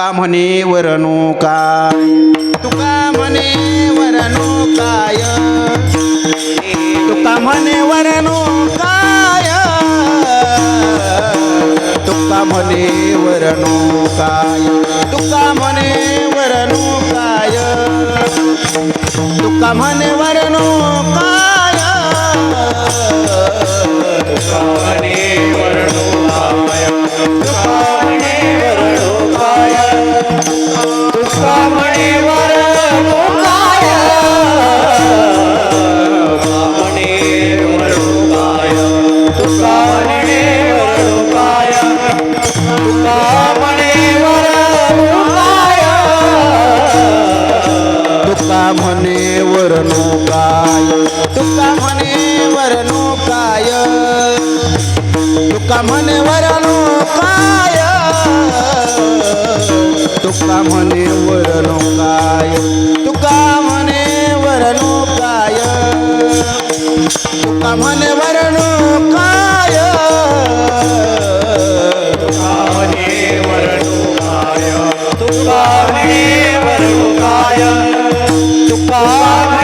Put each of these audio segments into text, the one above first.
तुका म्हणे वरणू काय? तुका म्हणे वरणू काय? तुका म्हणे वरणू काय? तुका म्हणे वरणू काय? तुका म्हणे वरणू काय? तुका म्हणे वरणू काय? तुका म्हणे वरणू काय? तुका म्हणे वरणू काय? तुका म्हणे वरणू काय? तुका म्हणे वरणू काय? तुका म्हणे वरणू काय? तुका म्हणे वरणू काय? আল্লাহ।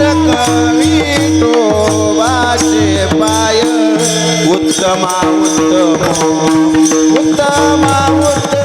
तो विठोबाचे पाय उत्तमा उत्तम उत्तमा उत्तम